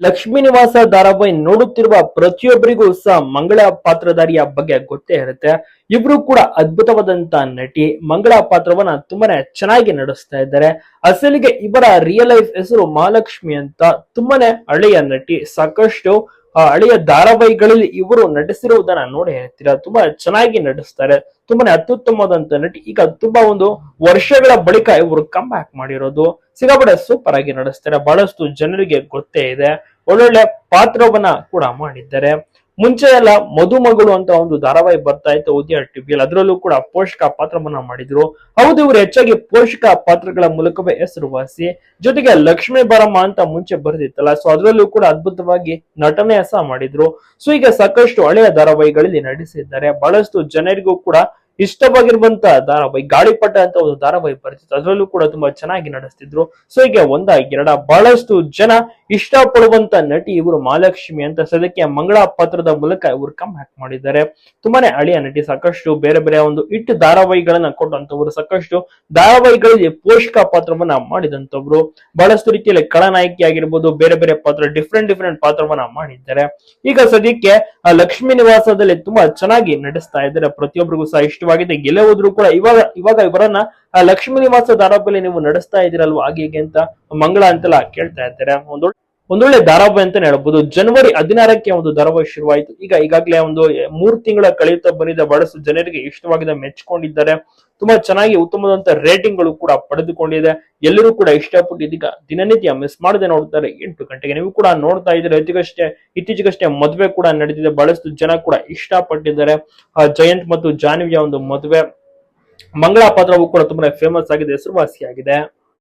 ಲಕ್ಷ್ಮೀ ನಿವಾಸ ಧಾರಾವಾಹಿ ನೋಡುತ್ತಿರುವ ಪ್ರತಿಯೊಬ್ಬರಿಗೂ ಸಹ ಮಂಗಳ ಪಾತ್ರಧಾರಿಯ ಬಗ್ಗೆ ಗೊತ್ತೇ ಇರುತ್ತೆ. ಇಬ್ರು ಕೂಡ ಅದ್ಭುತವಾದಂತ ನಟಿ ಮಂಗಳ ಪಾತ್ರವನ್ನ ತುಂಬಾನೇ ಚೆನ್ನಾಗಿ ನಡೆಸ್ತಾ ಇದ್ದಾರೆ. ಅಸಲಿಗೆ ಇವರ ರಿಯಲ್ ಲೈಫ್ ಹೆಸರು ಮಹಾಲಕ್ಷ್ಮಿ ಅಂತ ತುಂಬಾನೇ ಹಳೆಯ ನಟಿ ಸಾಕಷ್ಟು ಹಳೆಯ ಧಾರಾವಾಹಿಗಳಲ್ಲಿ ಇವರು ನಟಿಸಿರುವುದನ್ನ ನೋಡಿ ಹೇಳ್ತೀರಾ? ತುಂಬಾ ಚೆನ್ನಾಗಿ ನಟಿಸ್ತಾರೆ ತುಂಬಾನೇ ಅತ್ಯುತ್ತಮವಾದಂತ ನಟಿ. ಈಗ ತುಂಬಾ ಒಂದು ವರ್ಷಗಳ ಬಳಿಕ ಇವರು ಕಮ್ ಬ್ಯಾಕ್ ಮಾಡಿರೋದು. ಸಿಗಬಡ ಸೂಪರ್ ಆಗಿ ನಡೆಸ್ತಾರೆ. ಬಹಳಷ್ಟು ಜನರಿಗೆ ಗೊತ್ತೇ ಇದೆ. ಒಳ್ಳೊಳ್ಳೆ ಪಾತ್ರವನ್ನ ಕೂಡ ಮಾಡಿದ್ದಾರೆ. ಮುಂಚೆ ಎಲ್ಲ ಮಧುಮಗಳು ಅಂತ ಒಂದು ಧಾರಾವಾಹಿ ಬರ್ತಾ ಇತ್ತು ಉದಯ ಟಿವಿಯಲ್ಲಿ. ಅದರಲ್ಲೂ ಕೂಡ ಪೋಷಕ ಪಾತ್ರವನ್ನ ಮಾಡಿದ್ರು. ಹೌದು, ಇವರು ಹೆಚ್ಚಾಗಿ ಪೋಷಕ ಪಾತ್ರಗಳ ಮೂಲಕವೇ ಹೆಸರುವಾಸಿ ಜೊತೆಗೆ ಲಕ್ಷ್ಮೀ ಬರಮ್ಮ ಅಂತ ಮುಂಚೆ ಬರೆದಿತ್ತಲ್ಲ ಸೊ ಅದರಲ್ಲೂ ಕೂಡ ಅದ್ಭುತವಾಗಿ ನಟನೆ ಸಹ ಮಾಡಿದ್ರು. ಸೊ ಈಗ ಸಾಕಷ್ಟು ಹಳೆಯ ಧಾರಾವಾಹಿಗಳಲ್ಲಿ ನಟಿಸಿದ್ದಾರೆ. ಬಹಳಷ್ಟು ಜನರಿಗೂ ಕೂಡ ಇಷ್ಟವಾಗಿರುವಂತ ಧಾರಾವಾಹಿ, ಗಾಳಿಪಟ ಅಂತ ಒಂದು ಧಾರಾವಾಹಿ ಬರ್ತಿತ್ತು. ಅದರಲ್ಲೂ ಕೂಡ ತುಂಬಾ ಚೆನ್ನಾಗಿ ನಡೆಸ್ತಿದ್ರು. ಸೊ ಈಗ ಒಂದ ಎರಡ. ಬಹಳಷ್ಟು ಜನ ಇಷ್ಟಪಡುವಂತ ನಟಿ ಇವರು ಮಹಾಲಕ್ಷ್ಮಿ ಅಂತ ಸದ್ಯಕ್ಕೆ ಮಂಗಳ ಪಾತ್ರದ ಮೂಲಕ ಇವರು ಕಮ್ ಹ್ಯಾಕ್ ಮಾಡಿದ್ದಾರೆ. ತುಂಬಾನೇ ಹಳೆಯ ನಟಿ, ಸಾಕಷ್ಟು ಬೇರೆ ಬೇರೆ ಒಂದು ಇಟ್ಟು ಧಾರಾವಾಹಿಗಳನ್ನ ಕೊಟ್ಟಂತವ್ರು, ಸಾಕಷ್ಟು ಧಾರಾವಾಹಿಗಳಿಗೆ ಪೋಷಕ ಪಾತ್ರವನ್ನ ಮಾಡಿದಂತವ್ರು. ಬಹಳಷ್ಟು ರೀತಿಯಲ್ಲಿ ಖಳನಾಯಕಿ ಆಗಿರ್ಬೋದು, ಬೇರೆ ಬೇರೆ ಪಾತ್ರ ಡಿಫ್ರೆಂಟ್ ಡಿಫ್ರೆಂಟ್ ಪಾತ್ರವನ್ನ ಮಾಡಿದ್ದಾರೆ. ಈಗ ಸದ್ಯಕ್ಕೆ ಲಕ್ಷ್ಮೀ ನಿವಾಸದಲ್ಲಿ ತುಂಬಾ ಚೆನ್ನಾಗಿ ನಡೆಸ್ತಾ ಇದ್ದಾರೆ. ಪ್ರತಿಯೊಬ್ಬರಿಗೂ ಸಹ ಇಷ್ಟವಾಗಿದೆ. ಗೆಲ್ಲುವುದ್ರು ಕೂಡ ಇವಾಗ ಇವಾಗ ಇವರನ್ನ ಲಕ್ಷ್ಮೀ ನಿವಾಸ ಧಾರಾವಾಹಿಯಲ್ಲಿ ನೀವು ನಡೆಸ್ತಾ ಇದ್ದೀರಲ್ವ? ಹೀಗೆ ಅಂತ ಮಂಗಳ ಅಂತೆಲ್ಲ ಕೇಳ್ತಾ ಇದ್ದಾರೆ. ಒಂದೊಳ್ಳೆ ಒಂದೊಳ್ಳೆ ಧಾರಾವಾಹಿ ಅಂತಾನೆ ಹೇಳ್ಬೋದು ಜನವರಿ ಹದಿನಾರಕ್ಕೆ ಒಂದು ಧಾರಾವಾಹಿ ಶುರುವಾಯಿತು. ಈಗ ಈಗಾಗಲೇ ಒಂದು ಮೂರು ತಿಂಗಳ ಕಳೆಯುತ್ತಾ ಬಂದಿದ್ದ ಬಹಳಷ್ಟು ಜನರಿಗೆ ಇಷ್ಟವಾಗಿದೆ ಮೆಚ್ಚಿಕೊಂಡಿದ್ದಾರೆ ತುಂಬಾ ಚೆನ್ನಾಗಿ ಉತ್ತಮವಾದಂತ ರೇಟಿಂಗ್ಗಳು ಕೂಡ ಪಡೆದುಕೊಂಡಿದೆ. ಎಲ್ಲರೂ ಕೂಡ ಇಷ್ಟಪಟ್ಟು ಇದೀಗ ದಿನನಿತ್ಯ ಮಿಸ್ ಮಾಡದೆ ನೋಡ್ತಾರೆ ಎಂಟು ಗಂಟೆಗೆ ನೀವು ಕೂಡ ನೋಡ್ತಾ ಇದ್ರೆ ಇತ್ತೀಚೆಗಷ್ಟೇ ಇತ್ತೀಚೆಗಷ್ಟೇ ಮದುವೆ ಕೂಡ ನಡೆದಿದೆ ಬಹಳಷ್ಟು ಜನ ಕೂಡ ಇಷ್ಟಪಟ್ಟಿದ್ದಾರೆ. ಆ ಜಯಂತ್ ಮತ್ತು ಜಾನ್ವಿಯ ಒಂದು ಮದುವೆ. ಮಂಗಳ ಪಾತ್ರವು ಕೂಡ ತುಂಬಾ ಫೇಮಸ್ ಆಗಿದೆ, ಹೆಸರುವಾಸಿಯಾಗಿದೆ.